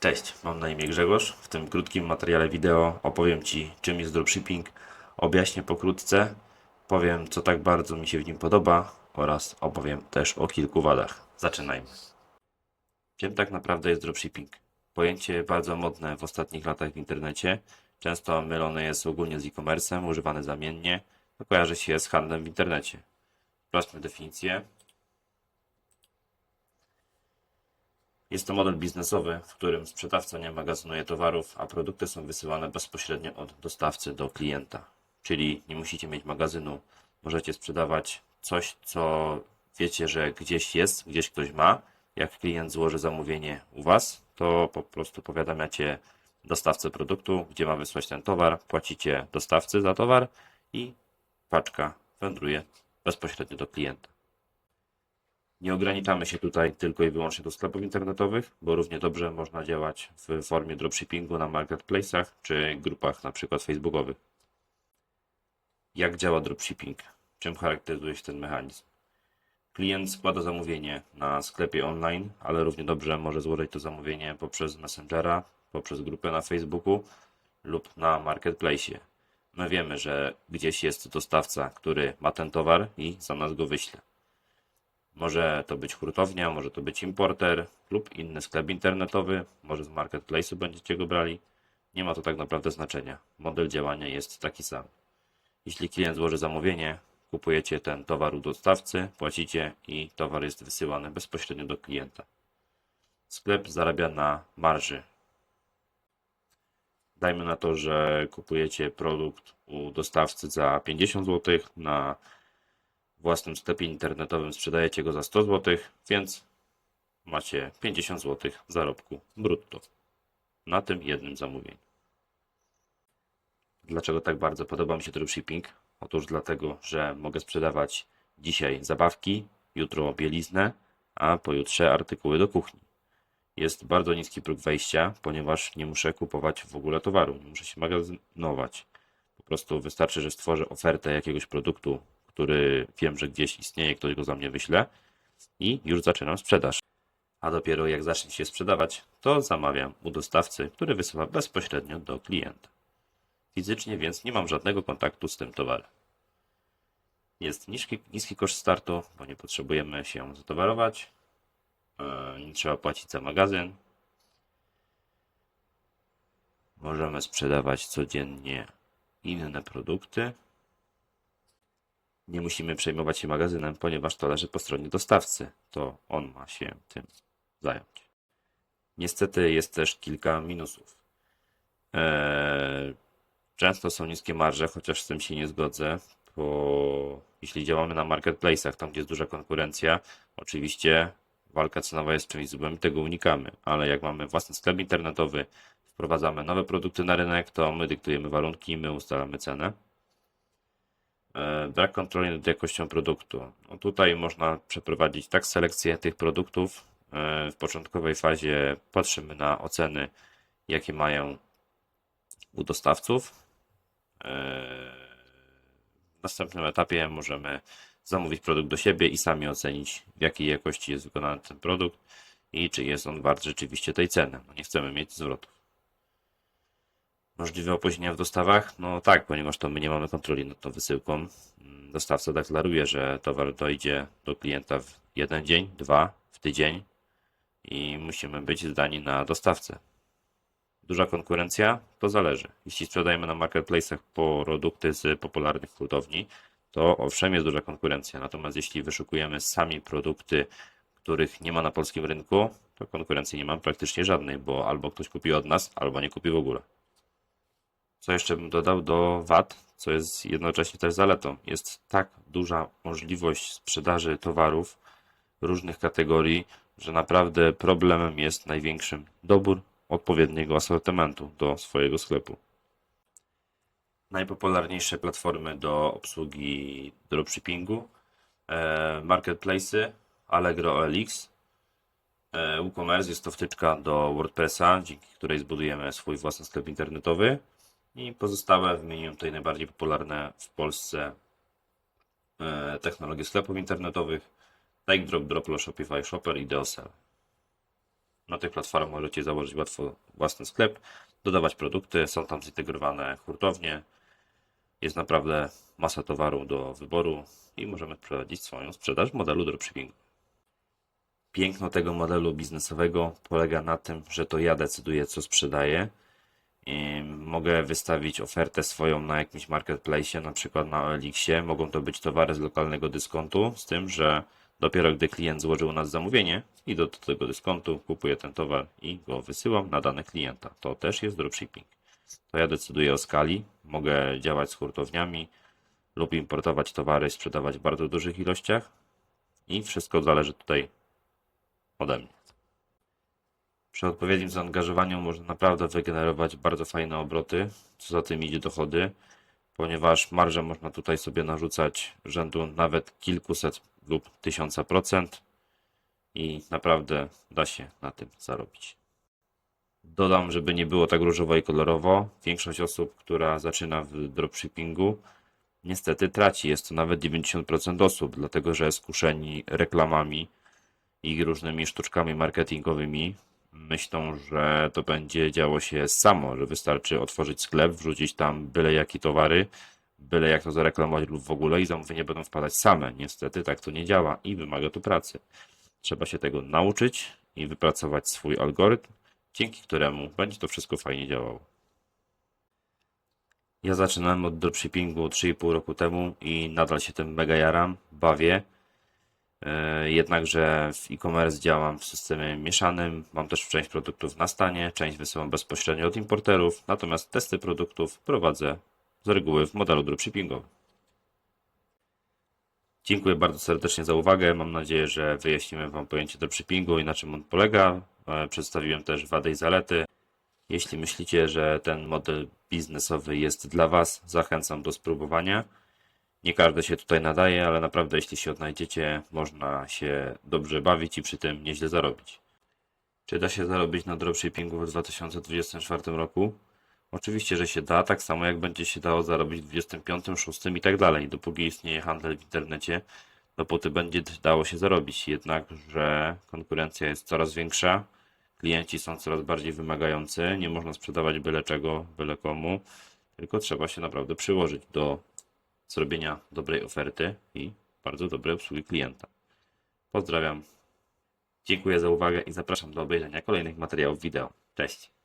Cześć, mam na imię Grzegorz. W tym krótkim materiale wideo opowiem Ci, czym jest dropshipping, objaśnię pokrótce, powiem, co tak bardzo mi się w nim podoba oraz opowiem też o kilku wadach. Zaczynajmy. Czym tak naprawdę jest dropshipping? Pojęcie bardzo modne w ostatnich latach w internecie. Często mylone jest ogólnie z e-commerce'em, używane zamiennie. To kojarzy się z handlem w internecie. Sprawdźmy definicję. Jest to model biznesowy, w którym sprzedawca nie magazynuje towarów, a produkty są wysyłane bezpośrednio od dostawcy do klienta. Czyli nie musicie mieć magazynu, możecie sprzedawać coś, co wiecie, że gdzieś jest, gdzieś ktoś ma. Jak klient złoży zamówienie u Was, to po prostu powiadamiacie dostawcę produktu, gdzie ma wysłać ten towar, płacicie dostawcy za towar i paczka wędruje bezpośrednio do klienta. Nie ograniczamy się tutaj tylko i wyłącznie do sklepów internetowych, bo równie dobrze można działać w formie dropshippingu na marketplace'ach czy grupach na przykład facebookowych. Jak działa dropshipping? Czym charakteryzuje się ten mechanizm? Klient składa zamówienie na sklepie online, ale równie dobrze może złożyć to zamówienie poprzez Messengera, poprzez grupę na Facebooku lub na marketplace. My wiemy, że gdzieś jest dostawca, który ma ten towar i za nas go wyśle. Może to być hurtownia, może to być importer lub inny sklep internetowy, może z marketplace'u będziecie go brali. Nie ma to tak naprawdę znaczenia. Model działania jest taki sam. Jeśli klient złoży zamówienie, kupujecie ten towar u dostawcy, płacicie i towar jest wysyłany bezpośrednio do klienta. Sklep zarabia na marży. Dajmy na to, że kupujecie produkt u dostawcy za 50 zł, na własnym sklepie internetowym sprzedajecie go za 100 zł, więc macie 50 zł zarobku brutto na tym jednym zamówieniu. Dlaczego tak bardzo podoba mi się dropshipping? Otóż dlatego, że mogę sprzedawać dzisiaj zabawki, jutro bieliznę, a pojutrze artykuły do kuchni. Jest bardzo niski próg wejścia, ponieważ nie muszę kupować w ogóle towaru, nie muszę się magazynować. Po prostu wystarczy, że stworzę ofertę jakiegoś produktu, który wiem, że gdzieś istnieje, ktoś go za mnie wyśle i już zaczynam sprzedaż. A dopiero jak zacznie się sprzedawać, to zamawiam u dostawcy, który wysyła bezpośrednio do klienta. Fizycznie więc nie mam żadnego kontaktu z tym towarem. Jest niski, niski koszt startu, bo nie potrzebujemy się zatowarować, e, nie trzeba płacić za magazyn. Możemy sprzedawać codziennie inne produkty. Nie musimy przejmować się magazynem, ponieważ to leży po stronie dostawcy. To on ma się tym zająć. Niestety jest też kilka minusów. Eee, często są niskie marże, chociaż z tym się nie zgodzę, bo jeśli działamy na marketplace'ach, tam gdzie jest duża konkurencja, oczywiście walka cenowa jest czymś złym i tego unikamy, ale jak mamy własny sklep internetowy, wprowadzamy nowe produkty na rynek, to my dyktujemy warunki, my ustalamy cenę. E, Brak kontroli nad jakością produktu. No tutaj można przeprowadzić tak selekcję tych produktów. e, W początkowej fazie patrzymy na oceny, jakie mają u dostawców. E, W następnym etapie możemy zamówić produkt do siebie i sami ocenić, w jakiej jakości jest wykonany ten produkt i czy jest on wart rzeczywiście tej ceny. No nie chcemy mieć zwrotów. Możliwe opóźnienia w dostawach? No tak, ponieważ to my nie mamy kontroli nad tą wysyłką. Mm, Dostawca deklaruje, że towar dojdzie do klienta w jeden dzień, dwa, w tydzień i musimy być zdani na dostawcę. Duża konkurencja? To zależy. Jeśli sprzedajemy na marketplace'ach produkty z popularnych hurtowni, to owszem jest duża konkurencja. Natomiast jeśli wyszukujemy sami produkty, których nie ma na polskim rynku, to konkurencji nie ma praktycznie żadnej, bo albo ktoś kupi od nas, albo nie kupi w ogóle. Co jeszcze bym dodał do VAT, co jest jednocześnie też zaletą. Jest tak duża możliwość sprzedaży towarów różnych kategorii, że naprawdę problemem jest największym dobór odpowiedniego asortymentu do swojego sklepu. Najpopularniejsze platformy do obsługi dropshippingu, e, marketplace'y, Allegro OLX, e, WooCommerce jest to wtyczka do WordPressa, dzięki której zbudujemy swój własny sklep internetowy i pozostałe wymieniłem tutaj najbardziej popularne w Polsce e, technologie sklepów internetowych, like Drop, Droplo, Shopify, Shopper i Deosell. Na tych platformach możecie założyć łatwo własny sklep, dodawać produkty, są tam zintegrowane hurtownie. Jest naprawdę masa towaru do wyboru i możemy prowadzić swoją sprzedaż w modelu dropshippingu. Piękno tego modelu biznesowego polega na tym, że to ja decyduję, co sprzedaję. Mogę wystawić ofertę swoją na jakimś marketplace, na przykład na OLX-ie. Mogą to być towary z lokalnego dyskontu, z tym, że dopiero gdy klient złożył u nas zamówienie i do tego dyskontu kupuję ten towar i go wysyłam na dane klienta. To też jest dropshipping. To ja decyduję o skali, mogę działać z hurtowniami lub importować towary sprzedawać w bardzo dużych ilościach i wszystko zależy tutaj ode mnie. Przy odpowiednim zaangażowaniu można naprawdę wygenerować bardzo fajne obroty, co za tym idzie dochody, ponieważ marże można tutaj sobie narzucać rzędu nawet kilkuset lub tysiąca procent i naprawdę da się na tym zarobić. Dodam, żeby nie było tak różowo i kolorowo, większość osób, która zaczyna w dropshippingu, niestety traci. Jest to nawet 90% osób, dlatego że skuszeni reklamami i różnymi sztuczkami marketingowymi myślą, że to będzie działo się samo, że wystarczy otworzyć sklep, wrzucić tam byle jakie towary, byle jak to zareklamować lub w ogóle i zamówienia będą wpadać same. Niestety tak to nie działa i wymaga to pracy. Trzeba się tego nauczyć i wypracować swój algorytm, dzięki któremu będzie to wszystko fajnie działało. Ja zaczynałem od dropshippingu 3,5 roku temu i nadal się tym mega jaram, bawię. E, Jednakże w e-commerce działam w systemie mieszanym. Mam też część produktów na stanie, część wysyłam bezpośrednio od importerów, natomiast testy produktów prowadzę z reguły w modelu dropshippingowym. Dziękuję bardzo serdecznie za uwagę. Mam nadzieję, że wyjaśniłem Wam pojęcie dropshippingu i na czym on polega. E, Przedstawiłem też wady i zalety. Jeśli myślicie, że ten model biznesowy jest dla Was, zachęcam do spróbowania. Nie każdy się tutaj nadaje, ale naprawdę jeśli się odnajdziecie, można się dobrze bawić i przy tym nieźle zarobić. Czy da się zarobić na dropshippingu w 2024 roku? Oczywiście, że się da, tak samo jak będzie się dało zarobić w 25, 6 i tak dalej. Dopóki istnieje handel w internecie, dopóty będzie dało się zarobić. Jednak, że konkurencja jest coraz większa, klienci są coraz bardziej wymagający, nie można sprzedawać byle czego, byle komu, tylko trzeba się naprawdę przyłożyć do zrobienia dobrej oferty i bardzo dobrej obsługi klienta. Pozdrawiam. Dziękuję za uwagę i zapraszam do obejrzenia kolejnych materiałów wideo. Cześć.